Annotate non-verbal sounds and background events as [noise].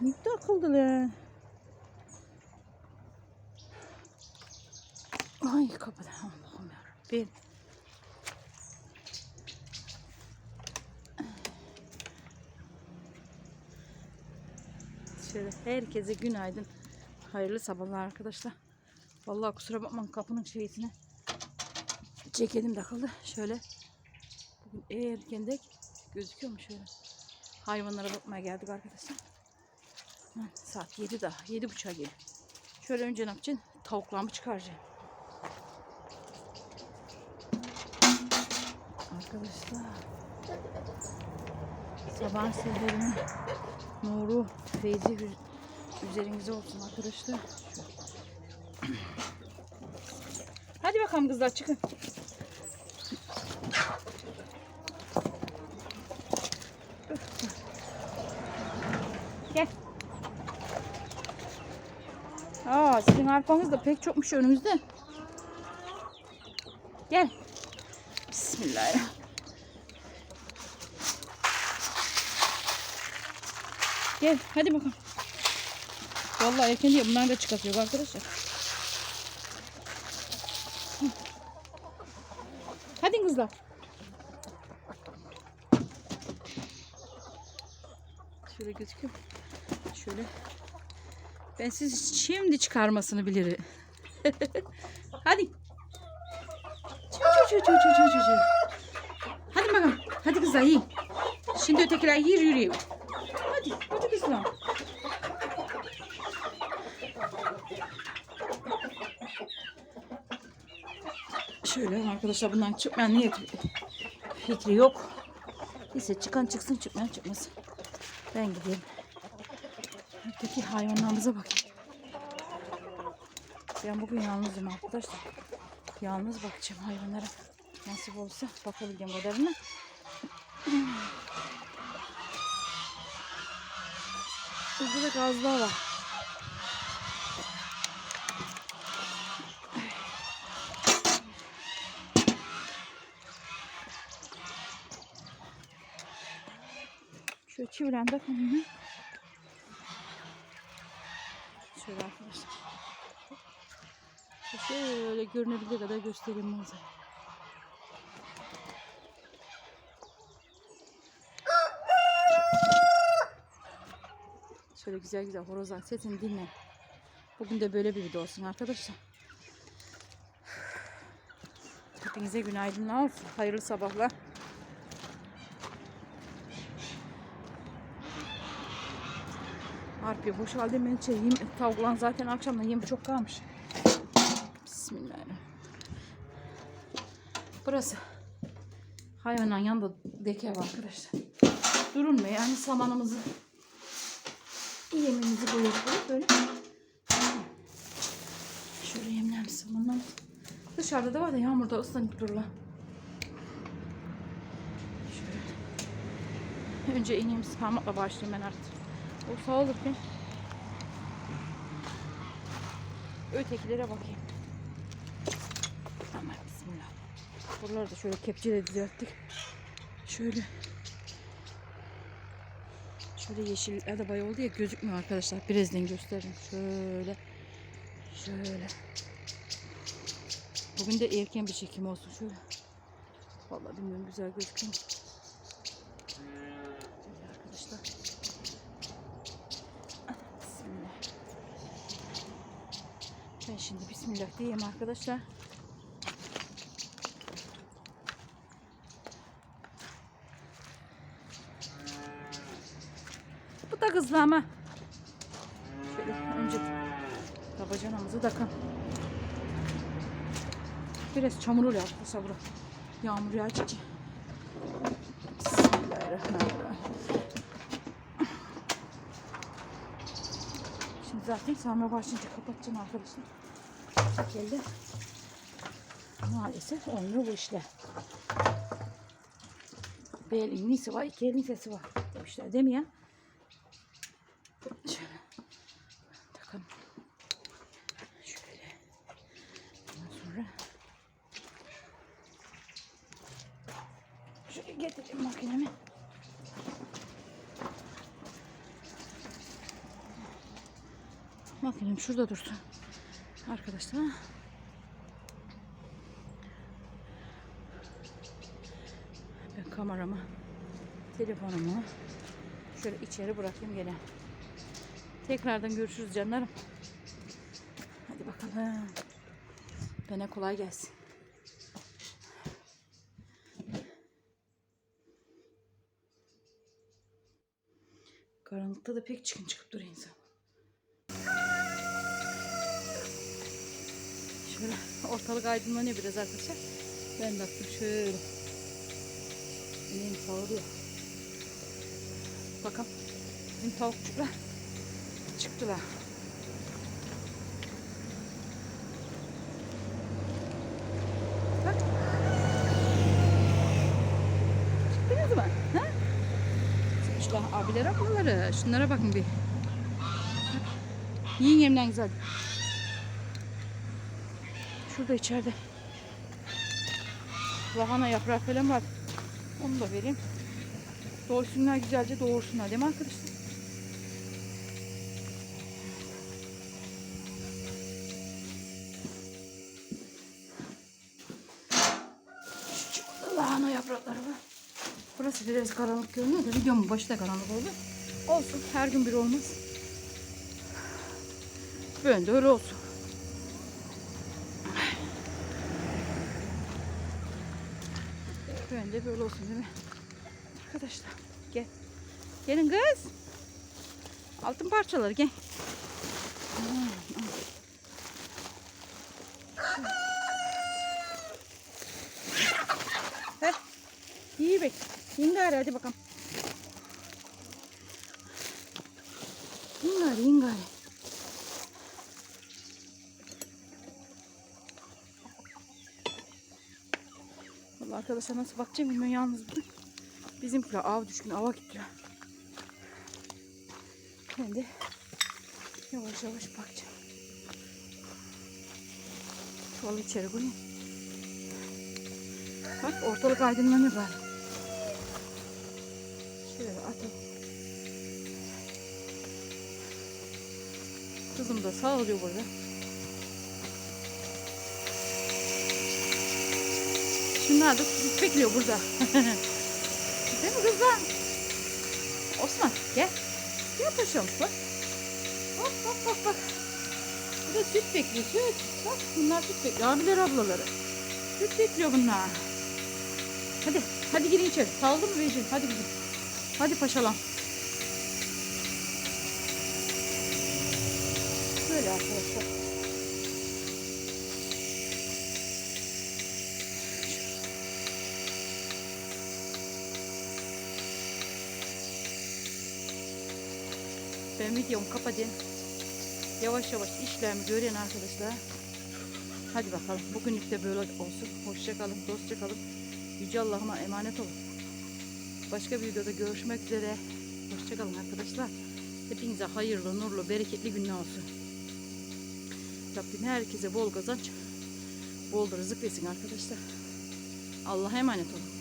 Ne takıldılar? Ay kapadı. Allah'ım yarabbim. Şöyle herkese günaydın. Hayırlı sabahlar arkadaşlar. Vallahi kusura bakmayın kapının şeysine. Ceketim takıldı. Şöyle. Bugün erkende gözüküyor mu şöyle? Hayvanlara bakmaya geldik arkadaşlar. Saat 7 daha. 7 buçuğa geliyor. Şöyle önce ne yapacağım? Tavuklarımı çıkaracağım. Arkadaşlar. Sabah seferinin nuru, feyzi üzerinize olsun arkadaşlar. Hadi bakalım kızlar çıkın. Gel. Arkanız da pek çokmuş önümüzde. Gel. Bismillahirrahmanirrahim. Gel hadi bakalım. Vallahi erken diye bunlar da çıkartıyor arkadaşlar. Hadi kızlar. Şöyle gözüküyor. Şöyle. Ben siz şimdi çıkarmasını bilirim. [laughs] Hadi. Çu çu çu çu. Hadi bakalım. Hadi kızlar yiyin. Şimdi ötekiler yiyir yürüyor. Hadi. Hadi kızlar. Şöyle arkadaşlar bundan çıkmayan niyet fikri yok. Neyse çıkan çıksın çıkmayan çıkmasın. Ben gideyim. Öteki hayvanlarımıza bakayım. Ben bugün yalnızım arkadaşlar. Yalnız bakacağım hayvanlara. Nasip olsa bakabileceğim kadarına. Burada da gazlar var. Şöyle çivilen de koyayım. Şöyle arkadaşlar. Şöyle görünebildiği kadar göstereyim manzarayı. Şöyle güzel güzel horozlar sesini dinle. Bugün de böyle bir video olsun arkadaşlar. Hepinize günaydınlar. Hayırlı sabahlar. Harpiye boşaldım ben şey yiyeyim. Tavuklan zaten akşamdan yem çok kalmış. Bismillahirrahmanirrahim. Burası hayvanın yanında deke var arkadaşlar. Durulmuyor yani samanımızı yemimizi koyuyoruz böyle. Şöyle yemlerimiz samanlarımız. Dışarıda da var da yağmurda ıslanıp dururlar. Şöyle. Önce ineğimiz parmakla başlayayım ben artık. O sağ olurken ötekilere bakayım. Aman bismillah. Buraları da şöyle kepçeyle düzelttik. Şöyle Şöyle yeşil bayağı oldu ya gözükmüyor arkadaşlar. Birazdan göstereyim. Şöyle. Şöyle. Bugün de erken bir çekim olsun şöyle. Vallahi bilmiyorum güzel gözüküyor. Şöyle arkadaşlar. Bismillah. Ben şimdi bismillah diyeyim arkadaşlar. Bu da kızlama. Şöyle önce tabacanamızı takalım. Biraz çamur oluyor arkadaşlar bura. Yağmur yağacak. Bismillahirrahmanirrahim. Şimdi zaten sarma başlayınca kapatacağım arkadaşlar. Şekilde. Maalesef olmuyor bu işler. Bir elin var, iki elin sesi var demişler değil mi ya? Şöyle takalım. Şöyle. Ondan sonra şöyle getireyim makinemi. Makinem şurada dursun. Arkadaşlar. Ben kameramı, telefonumu şöyle içeri bırakayım gene. Tekrardan görüşürüz canlarım. Hadi bakalım. Bana kolay gelsin. Karanlıkta da pek çıkın çıkıp duruyor insan. Şöyle ortalık aydınlanıyor biraz arkadaşlar. Ben baktım şöyle. İneğim sağlıyor. Bakalım. Bizim tavukçuklar çıktılar. Çıktınız mı? Ha? Çıkmışlar abiler ablaları. Şunlara bakın bir. Yiyin yemden güzel. Şurada içeride. Lahana yaprağı falan var. Onu da vereyim. Doysunlar güzelce doğursunlar değil mi arkadaşlar? Lahana yaprakları var. Burası biraz karanlık görünüyor da videomun başı da karanlık oldu. Olsun her gün bir olmaz. Böyle de öyle olsun. De böyle olsun değil mi? Arkadaşlar gel. Gelin kız. Altın parçaları gel. Heh. İyi bek. İn gari hadi bakalım. İn gari arkadaşlar nasıl bakacağım bilmiyorum yalnız bugün. Bizimkiler av düşkün ava gittiler. Ben de yavaş yavaş bakacağım. Çuvalı içeri koyayım. Bak ortalık aydınlanıyor bari. Şöyle atalım. Kızım da sağlıyor burada. Şunlar da bekliyor burada. [laughs] Değil mi kızlar? Osman gel. Gel paşam bak. Bak bak bak bak. Bu da süt bekliyor süt. Bak bunlar süt bekliyor. Abiler ablaları. Süt bekliyor bunlar. Hadi hadi girin içeri. Saldı mı Beyciğim? Hadi kızım. Hadi paşalam. Böyle arkadaşlar. Ben videomu kapatayım. Yavaş yavaş işlerimi görün arkadaşlar. Hadi bakalım. Bugünlük de böyle olsun. Hoşça kalın, dostça kalın. Yüce Allah'ıma emanet olun. Başka bir videoda görüşmek üzere. Hoşça kalın arkadaşlar. Hepinize hayırlı, nurlu, bereketli günler olsun. Rabbim herkese bol kazanç, bol rızık versin arkadaşlar. Allah'a emanet olun.